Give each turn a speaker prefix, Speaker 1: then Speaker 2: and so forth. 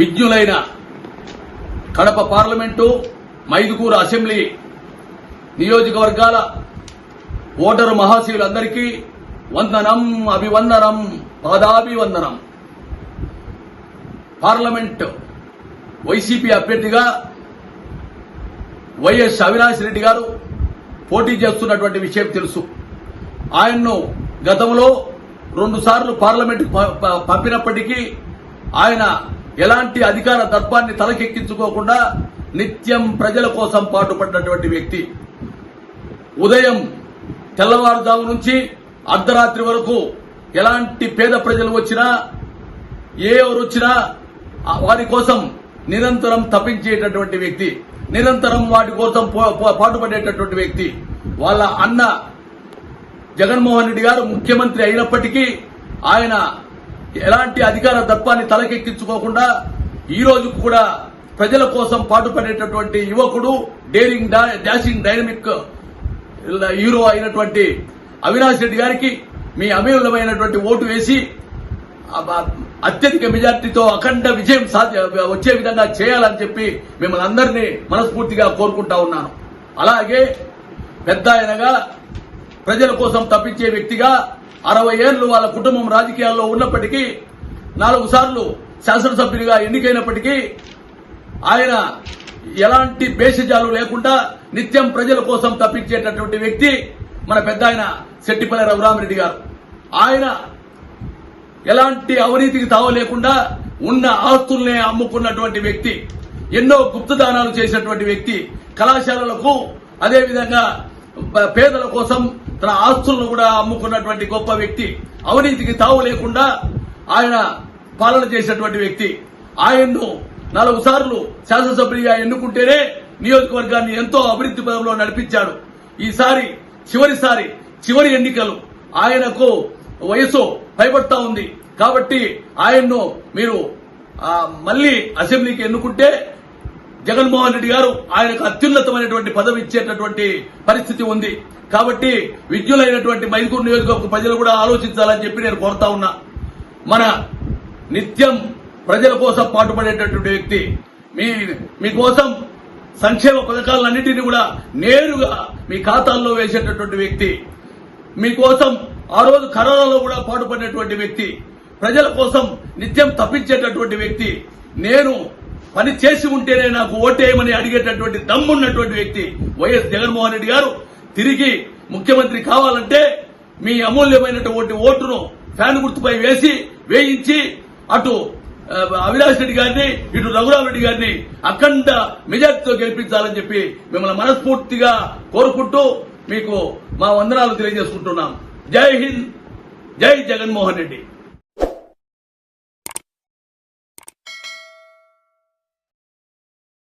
Speaker 1: విజ్ఞులైన Kadapa parliament Mydukur assembly నియోజకవర్గాల voter మహాశయులందరికీ వందనం అభివందనం పాదాభివందనం. పార్లమెంట్ వైసీపీ అభ్యర్థిగా వైఎస్ అవినాష్ రెడ్డి గారు పోటీ చేస్తున్నటువంటి విషయం తెలుసు. ఆయన్ను గతంలో రెండుసార్లు పార్లమెంట్ పంపినప్పటికీ ఆయన ఎలాంటి అధికార దర్పాన్ని తలకెక్కించుకోకుండా నిత్యం ప్రజల కోసం పాటుపడినటువంటి వ్యక్తి. ఉదయం తెల్లవారుజాము నుంచి అర్ధరాత్రి వరకు ఎలాంటి పేద ప్రజలు వచ్చినా ఏ ఎవరు వచ్చినా వారి కోసం నిరంతరం తప్పించేటటువంటి వ్యక్తి నిరంతరం వాటి కోసం పాటుపడేటటువంటి వ్యక్తి. వాళ్ళ అన్న జగన్మోహన్ రెడ్డి గారు ముఖ్యమంత్రి అయినప్పటికీ ఆయన ఎలాంటి అధికార దర్పాన్ని తలకెక్కించుకోకుండా ఈ రోజు కూడా ప్రజల కోసం పాటుపడేటటువంటి యువకుడు డేరింగ్ డాషింగ్ డైనమిక్ హీరో అయినటువంటి అవినాష్ రెడ్డి గారికి మీ అమూల్యమైనటువంటి ఓటు వేసి అత్యధిక మెజార్టీతో అఖండ విజయం సాధ్య వచ్చే విధంగా చేయాలని చెప్పి మిమ్మల్ని అందరినీ మనస్ఫూర్తిగా కోరుకుంటా ఉన్నాను. అలాగే పెద్ద ఆయనగా ప్రజల కోసం తప్పించే వ్యక్తిగా అరవై ఏళ్ళు వాళ్ళ కుటుంబం రాజకీయాల్లో ఉన్నప్పటికీ నాలుగు సార్లు శాసనసభ్యుడిగా ఎన్నికైనప్పటికీ ఆయన ఎలాంటి భేషజాలు లేకుండా నిత్యం ప్రజల కోసం తప్పించేటటువంటి వ్యక్తి మన పెద్ద ఆయన శెట్టిపల్లి రఘురామరెడ్డి గారు. ఆయన ఎలాంటి అవినీతికి తావ లేకుండా ఉన్న ఆస్తుల్నే అమ్ముకున్నటువంటి వ్యక్తి ఎన్నో గుప్తదానాలు చేసినటువంటి వ్యక్తి కళాశాలలకు అదేవిధంగా పేదల కోసం తన ఆస్తులను కూడా అమ్ముకున్నటువంటి గొప్ప వ్యక్తి అవినీతికి తావు లేకుండా ఆయన పాలన చేసినటువంటి వ్యక్తి. ఆయన్ను నాలుగు సార్లు శాసనసభ్యుడిగా ఎన్నుకుంటేనే నియోజకవర్గాన్ని ఎంతో అభివృద్ధి పదంలో నడిపించాడు. ఈసారి చివరిసారి చివరి ఎన్నికలు. ఆయనకు వయసు పైబడతా ఉంది. కాబట్టి ఆయన్ను మీరు మళ్ళీ అసెంబ్లీకి ఎన్నుకుంటే జగన్మోహన్ రెడ్డి గారు ఆయనకు అత్యున్నతమైనటువంటి పదవి ఇచ్చేటటువంటి పరిస్థితి ఉంది. కాబట్టి విద్యులైనటువంటి మైదుకూరు నియోజకవర్గ ప్రజలు కూడా ఆలోచించాలని చెప్పి నేను కోరుతా ఉన్నా. మన నిత్యం ప్రజల కోసం పాటుపడేటటువంటి వ్యక్తి మీ మీకోసం సంక్షేమ పథకాలన్నింటినీ కూడా నేరుగా మీ ఖాతాల్లో వేసేటటువంటి వ్యక్తి మీకోసం ఆ రోజు కరోనాలో కూడా పాటుపడినటువంటి వ్యక్తి ప్రజల కోసం నిత్యం తప్పించేటటువంటి వ్యక్తి నేను పని చేసి ఉంటేనే నాకు ఓటేయమని అడిగేటటువంటి దమ్మున్నటువంటి వ్యక్తి వైఎస్ జగన్మోహన్ రెడ్డి గారు తిరిగి ముఖ్యమంత్రి కావాలంటే మీ అమూల్యమైనటువంటి ఓటును ఫ్యాన్ గుర్తుపై వేసి వేయించి అటు అవినాష్ రెడ్డి గారిని ఇటు రఘురామ్ రెడ్డి గారిని అఖండ మెజార్టీతో గెలిపించాలని చెప్పి మిమ్మల్ని మనస్ఫూర్తిగా కోరుకుంటూ మీకు మా వందనాలు తెలియజేసుకుంటున్నాం. జై హింద్ జై జగన్మోహన్ రెడ్డి.